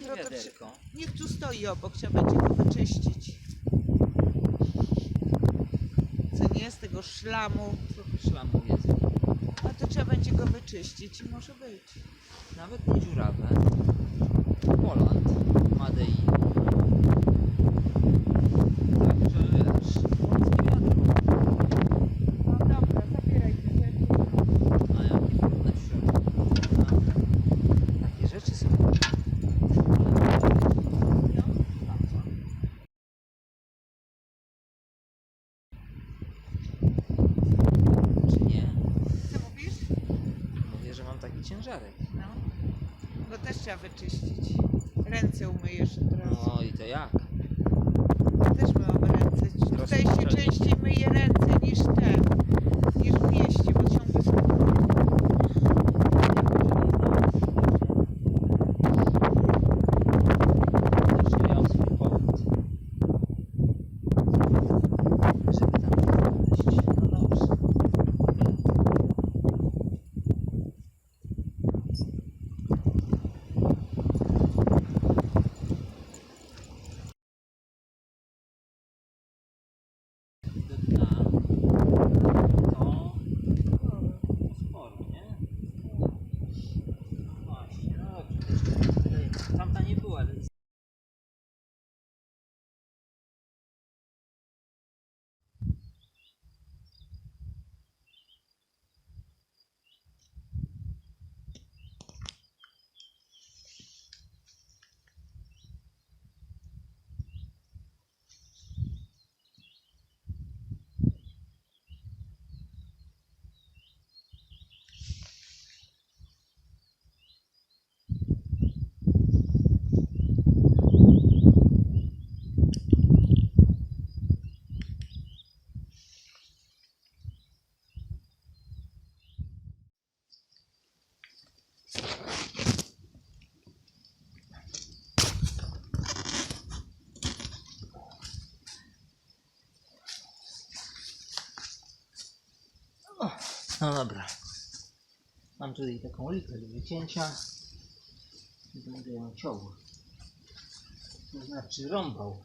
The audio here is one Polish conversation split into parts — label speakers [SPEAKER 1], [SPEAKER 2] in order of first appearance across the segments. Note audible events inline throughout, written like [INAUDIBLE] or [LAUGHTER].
[SPEAKER 1] wiadro, to przy... niech tu stoi obok, trzeba będzie go wyczyścić. Co nie, z tego szlamu.
[SPEAKER 2] Trochę szlamu jest.
[SPEAKER 1] A to trzeba będzie go wyczyścić i może być.
[SPEAKER 2] Nawet nie dziurawe. Poland. Madei. Także wiesz, polskie wiadro.
[SPEAKER 1] No dobra, zabieraj te rzeczy.
[SPEAKER 2] A jakie trudne w środku. Naprawdę. Takie rzeczy są. Czy nie?
[SPEAKER 1] Co mówisz?
[SPEAKER 2] Mówię, że mam taki ciężarek.
[SPEAKER 1] No. Go też trzeba wyczyścić. Ręce umyjesz od razu.
[SPEAKER 2] No i to jak?
[SPEAKER 1] Też myłam ręce. Tutaj się częściej
[SPEAKER 2] No dobra. Mam tutaj taką likę do wycięcia. I Będę ją ciął. To znaczy rąbał.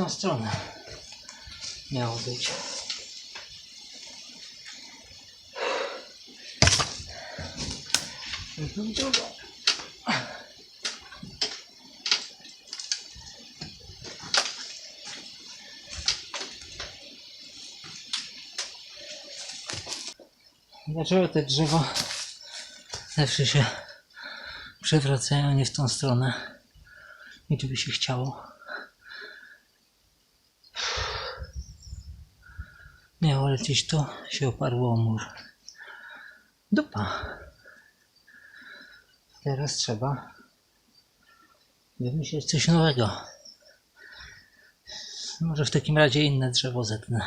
[SPEAKER 2] Tą stronę miało być. Drugą. Dlaczego te drzewa zawsze się przewracają nie w tą stronę? I by się chciało. gdzieś to się oparło o mur. Dupa. Teraz trzeba wymyślić coś nowego. Może w takim razie inne drzewo zetnę.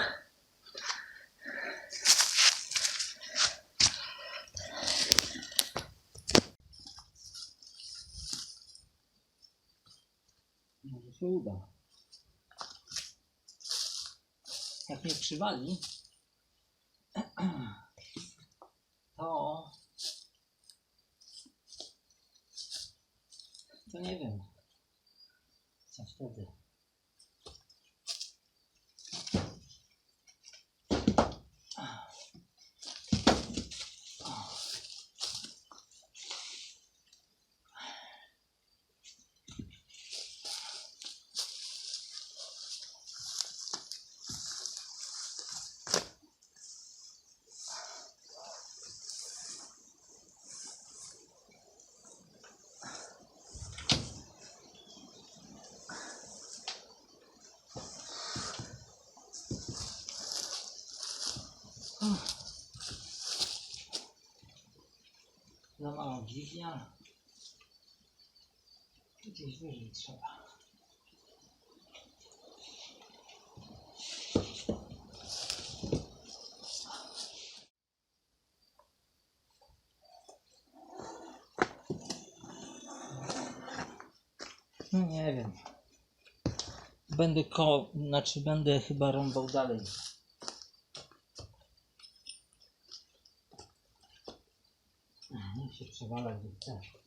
[SPEAKER 2] Może się uda. Jak mnie przywali, Za mała dźwignia. Gdzieś wyżej trzeba. No nie wiem. Będę ko... Znaczy będę chyba rąbał dalej. Niech się przewala gdzie chce.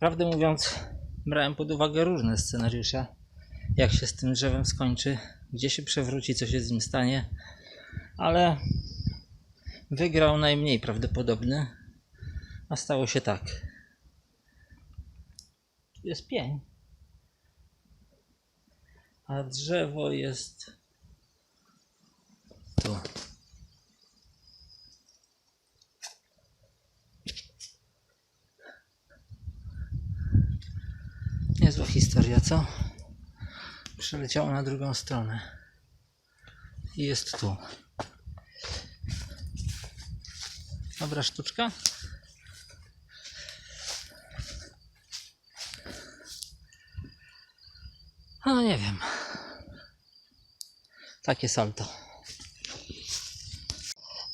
[SPEAKER 2] Prawdę mówiąc, brałem pod uwagę różne scenariusze. Jak się z tym drzewem skończy, gdzie się przewróci, co się z nim stanie, ale wygrał najmniej prawdopodobny, a stało się tak. Tu jest pień, a drzewo jest tu. Historia, co? Przeleciało na drugą stronę. I jest tu. Dobra sztuczka. No nie wiem. Takie salto.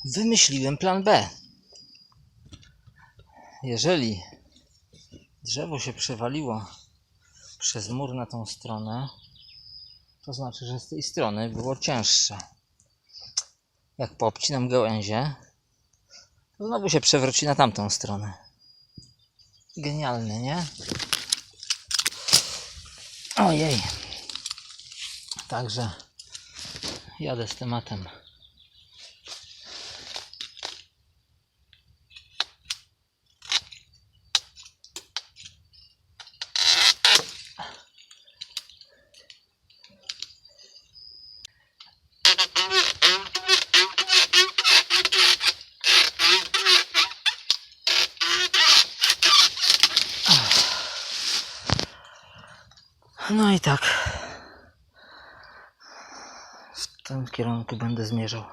[SPEAKER 2] Wymyśliłem plan B. Jeżeli drzewo się przewaliło przez mur na tą stronę, to znaczy, że z tej strony było cięższe. Jak poobcinam gałęzie, to znowu się przewróci na tamtą stronę. Genialne, nie? Ojej. Także jadę z tematem. No i tak. W tym kierunku będę zmierzał.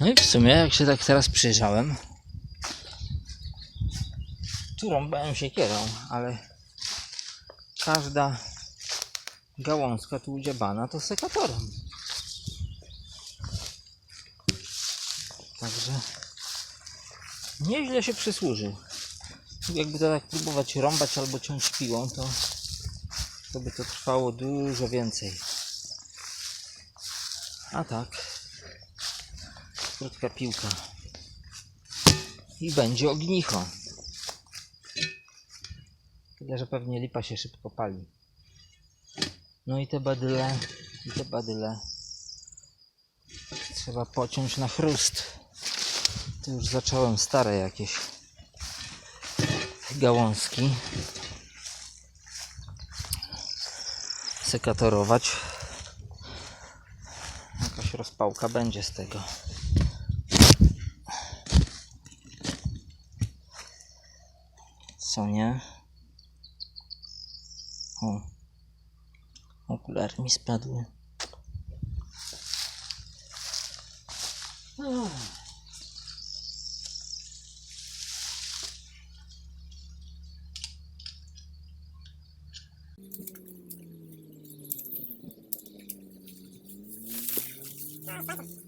[SPEAKER 2] No i w sumie, jak się tak teraz przyjrzałem, tu rąbałem się kierą, ale każda gałązka tu udziebana to sekatorem. Także nieźle się przysłużył. Jakby to tak próbować rąbać albo ciąć piłą, to, to by to trwało dużo więcej. A tak, krótka piłka. I będzie ognicho. Tyle, że pewnie lipa się szybko pali. No i te badyle, i te badyle trzeba pociąć na chrust. To już zacząłem stare jakieś gałązki sekatorować. Jakaś rozpałka będzie z tego. Co nie? O. Okulary mi spadły. Awesome. [LAUGHS]